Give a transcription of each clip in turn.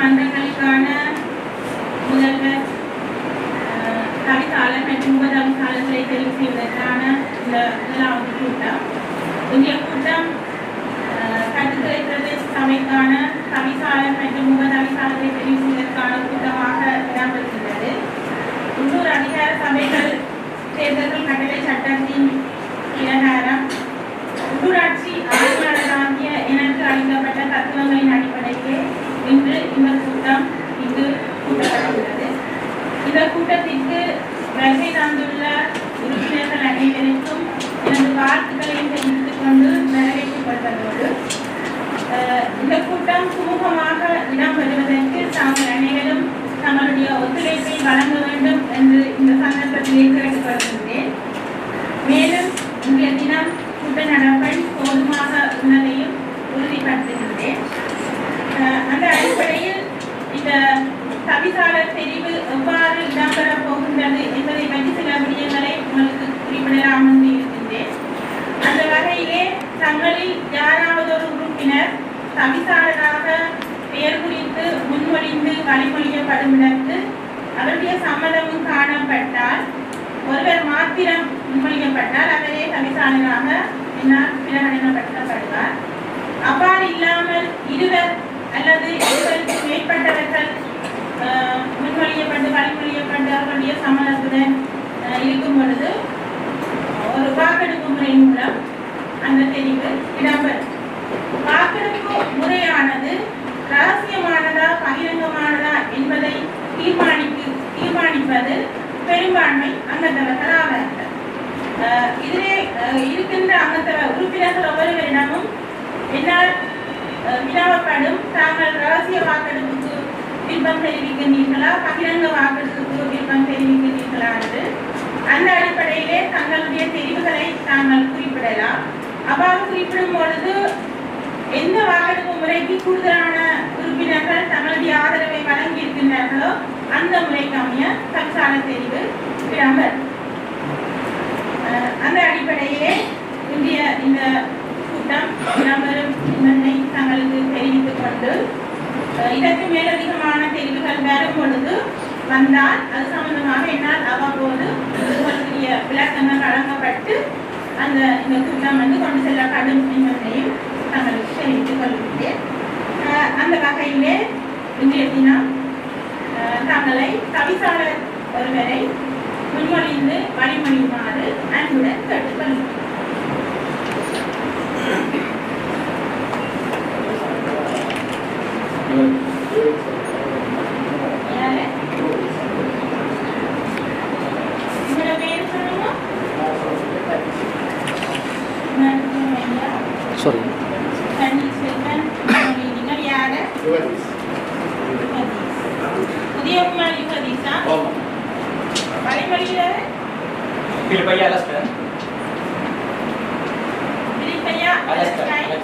மன்றங்களுக்கான முதல்வர் தவிசாளர் மற்றும் ஒன்பதாம் சாலங்களை தெரிவு செய்வதற்கான இந்த முதலாவது கூட்டம். இன்றைய கூட்டம் கட்டுத்துறை பிரதேச சபைக்கான தவிசாளர் மற்றும் ஒன்பதாம் சாலங்களை தெரிவு செய்வதற்கான கூட்டமாக இடம்பெறுகிறது உள்ளூர் அதிகார சபைகள் தேர்தல்கள் கட்டளை சட்டத்தில் ஒத்துழைப்பை வழங்க வேண்டும் என்று இந்த சந்தர்ப்பத்திலே கேட்டுக்கொள்கின்றேன். மேலும் இன்றைய தினம் கூட்ட நடப்பை போதுமாக உள்ளதையும் உறுதிப்படுத்துகின்றேன் அந்த அடிப்படையில் இந்த தவிசாளர் தெரிவு எவ்வாறு இடம்பெறப் போகின்றது என்பதை பற்றி சில விடயங்களை உங்களுக்கு குறிப்பிடலாம் என்று இருக்கின்றேன். அந்த வகையிலே தங்களில் யாராவது ஒரு உறுப்பினர் தவிசாளராக பெயர் குறித்து முன்மொழிந்து வழிமொழியப்படும் இடத்து அவருடைய சம்மதமும் காணப்பட்டால் ஒருவர் மாத்திரம் முன்மொழிக்கப்பட்டால் அவரே தவிசாளராக என்னால் பிரகடனப்படுத்தப்படுவார். அவ்வாறு இல்லாமல் இருவர் அல்லது இருவருக்கு மேற்பட்டவர்கள் உறுப்பினர்கள் ஒவ்வொருவரிடமும் என்னால் அஹ் தாங்கள் ரகசிய வாக்கெடுப்புக்கு விருப்பம் தெரிவிக்கின்றீர்களா? பகிரங்க வாக்கெடுப்புக்கு விருப்பம் தெரிவிக்கின்றீர்களா என்று. அந்த அடிப்படையிலே தங்களுடைய தெரிவுகளை தாங்கள் குறிப்பிடலாம். அவ்வாறு குறிப்பிடும் பொழுது எந்த வாக்கெடுப்பு முறைக்கு கூடுதலான உறுப்பினர்கள் தங்களுடைய ஆதரவை வழங்கி இருக்கின்றார்களோ அந்த முறைக்கு அமைய தற்சால தெரிவு இடம்பெறும் அந்த அடிப்படையிலே இந்திய இந்த கூட்டம் இடம்பெறும் என்பதை தங்களுக்கு தெரிவித்துக் கொண்டு இதற்கு மேலதிகமான தெரிவுகள் வரும் பொழுது வந்தால் அது சம்பந்தமாக என்னால் அவ்வப்போது உங்களுடைய விளக்கங்கள் வழங்கப்பட்டு அந்த இந்த கூட்டம் வந்து கொண்டு செல்லப்படும் என்பதையும் தங்களுக்கு தெரிவித்துக் கொள்கிறேன். அந்த வகையிலே இன்றைய தினம் தங்களை தவிசாளர் ஒருவரை முன்மொழிந்து வழிமொழியுமாறு அன்புடன் கேட்டுக்கொள்கிறேன். Thank you.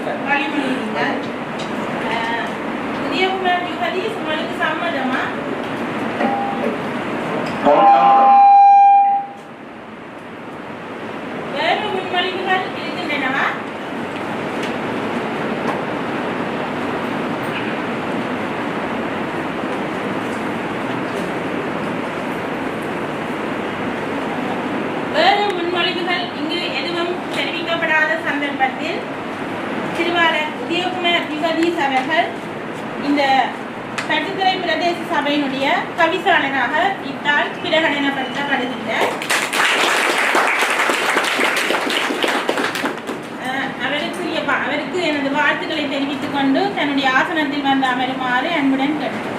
அலஸ்கர், உதயகுமார் உங்களுக்கு சம்மதமா வேறு முன்மொழிவுகள் இருக்கின்றனவா வேறு முன்மொழிவுகள் இங்கு எதுவும் தெரிவிக்கப்படாத சந்தர்ப்பத்தில் திருவாளர் உதயகுமார் யுகதீஷ் அவர்கள் இந்த சட்டுத்துறை பிரதேச சபையினுடைய கவிசாளராக இத்தால் பிரகடனப்படுத்தப்படுகின்ற அஹ் அவருக்குரிய அவருக்கு எனது வாழ்த்துக்களை தெரிவித்துக் கொண்டு தன்னுடைய ஆசனத்தில் வந்து அமருமாறு அன்புடன் கேட்டுக்கொள்கிறேன்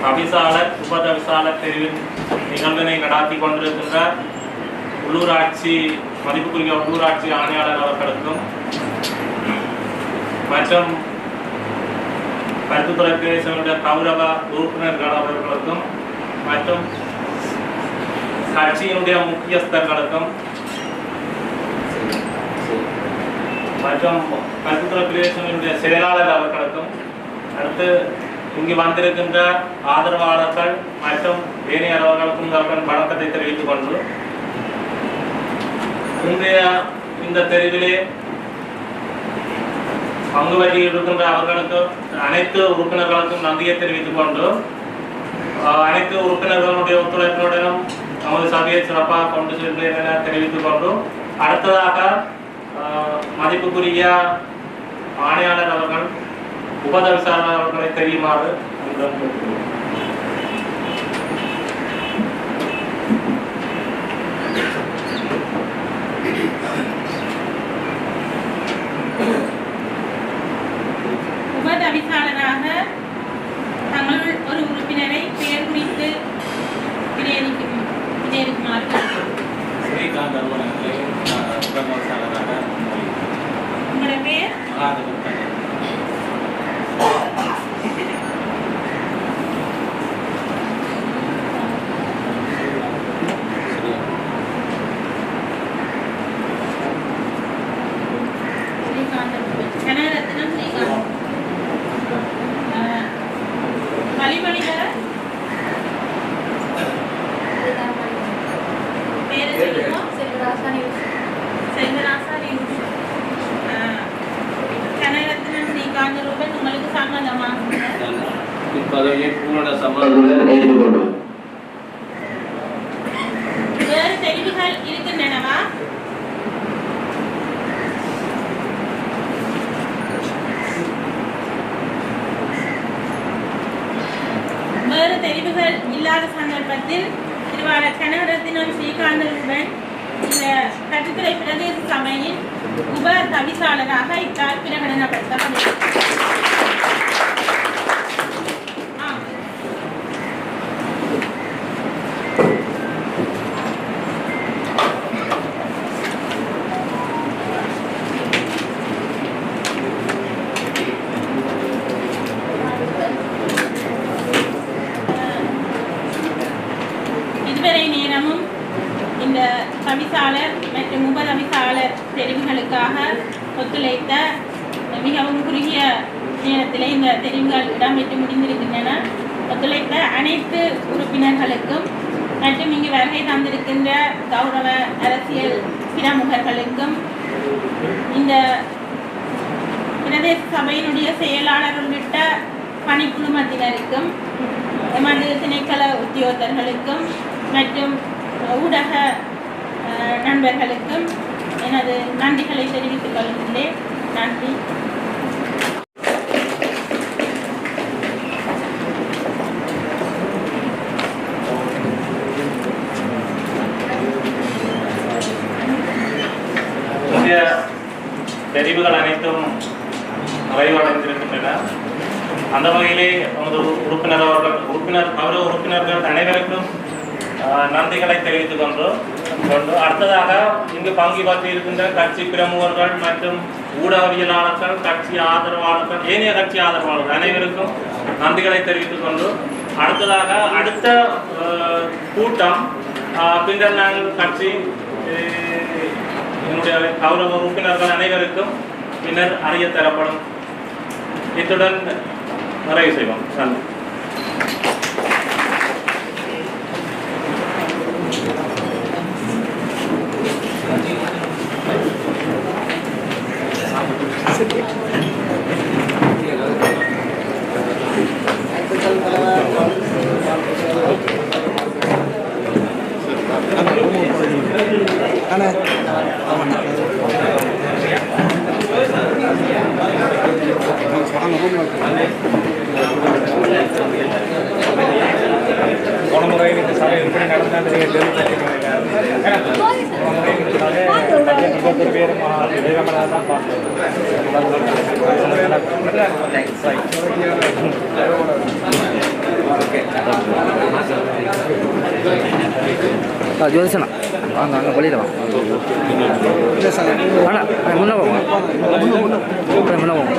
தவிசாளர் உப தவிசாளர் பிரிவின் நிகழ்வினை நடாத்தி கொண்டிருக்கின்ற உள்ளூராட்சி மதிப்புக்குரிய உள்ளூராட்சி ஆணையாளர் அவர்களுக்கும் மற்றும் பருத்துத்துறை பிரதேசங்களுடைய கௌரவ உறுப்பினர்கள் அவர்களுக்கும் மற்றும் கட்சியினுடைய முக்கியஸ்தர்களுக்கும் மற்றும் பருத்துத்துறை பிரதேசங்களுடைய செயலாளர் அவர்களுக்கும் அடுத்து இங்கு வந்திருக்கின்ற ஆதரவாளர்கள் மற்றும் ஏனையவர்களுக்கும் அவர்கள் வணக்கத்தை தெரிவித்துக் கொண்டு இன்றைய இந்த தெருவிலே பங்கு வகி இருக்கின்ற அவர்களுக்கு அனைத்து உறுப்பினர்களுக்கும் நன்றியை தெரிவித்துக் கொண்டு அனைத்து உறுப்பினர்களுடைய ஒத்துழைப்புடனும் நமது சபையை சிறப்பாக கொண்டு செல்வேன் என தெரிவித்துக் கொண்டு அடுத்ததாக மதிப்புக்குரிய ஆணையாளர் அவர்கள் உபதவிசாளர் அவர்களை தெரியுமாறு உங்களிடம் கேட்டுக்கொள்கிறேன். உப தவிசாளராக தங்களுள் ஒரு உறுப்பினரை பெயர் குறித்து கேட்டுக்கொள்கிறேன். ஸ்ரீகாந்த் அலுவலகங்களை பிரமோசாளராக உங்களோட பெயர் மகாதேவன் தங்கர். ஸ்ரீகாந்த் கனகரத்னம் ஸ்ரீகாந்த் அஹ், வழிமொழிதர பேரு சொல்லுங்க செல்வராசா நியூஸ் கனகரத்னம் ஸ்ரீகாந்த் ரூபன் உங்களுக்கு சம்மதமா இப்பதவியை பூரண சம்பளத்துடன் ஏற்றுக்கொள்வோம் வேறு தெரிவுகள் இருக்கின்றனவா வேறு தெரிவுகள் இல்லாத சந்தர்ப்பத்தில் திருவாளர் கனகரத்தினம் ஸ்ரீகாந்தனுடன் இந்த கட்டுத்துறை பிரதேச சபையின் உப தவிசாளராக இத்தால் பிரகடனப்படுத்தப்படுகிறது ஆம். இதுவரை நேரமும் இந்த தவிசாளர் மற்றும் உப தவிசாளர் தெரிவுகளுக்காக ஒத்துழைத்த மிகவும் குறுகிய நேரத்தில் இந்த தெரிவுகள் இடம்பெற்று முடிந்திருக்கின்றன. ஒத்துழைத்த அனைத்து உறுப்பினர்களுக்கும் மற்றும் இங்கு வருகை தந்திருக்கின்ற கௌரவ அரசியல் பிரமுகர்களுக்கும் இந்த பிரதேச சபையினுடைய செயலாளர் உள்ளிட்ட பணிக்குழுமத்தினருக்கும் எமது திணைக்கள உத்தியோகத்தர்களுக்கும் மற்றும் ஊடக நண்பர்களுக்கும் எனது நன்றிகளை தெரிவித்துக் கொள்கின்றேன். நன்றி. தெரிவுகள் அனைத்தும் நிறைவடைந்திருக்கின்றன. அந்த வகையிலே நமது உறுப்பினர் அவர்கள் உறுப்பினர் கௌரவ உறுப்பினர்கள் அனைவருக்கும் நன்றிகளை தெரிவித்துக் கொண்டோம் கொண்டு அடுத்ததாக இங்கு பங்கு பற்றி இருக்கின்ற கட்சி பிரமுகர்கள் மற்றும் ஊடகவியலாளர்கள் கட்சி ஆதரவாளர்கள் ஏனைய கட்சி ஆதரவாளர்கள் அனைவருக்கும் நன்றிகளை தெரிவித்துக் கொண்டு அடுத்ததாக அடுத்த ஆஹ், கூட்டம் ஆஹ், பின்னர் நாங்கள் கட்சி என்னுடைய கௌரவ உறுப்பினர்கள் அனைவருக்கும் பின்னர் அறிய தரப்படும். இத்துடன் நிறைவு செய்வோம். நன்றி. ஜோதிசனா வாங்க அங்கே வெளியில் வாங்க அண்ணா முன்னே முன்ன போங்க அண்ணா, போங்க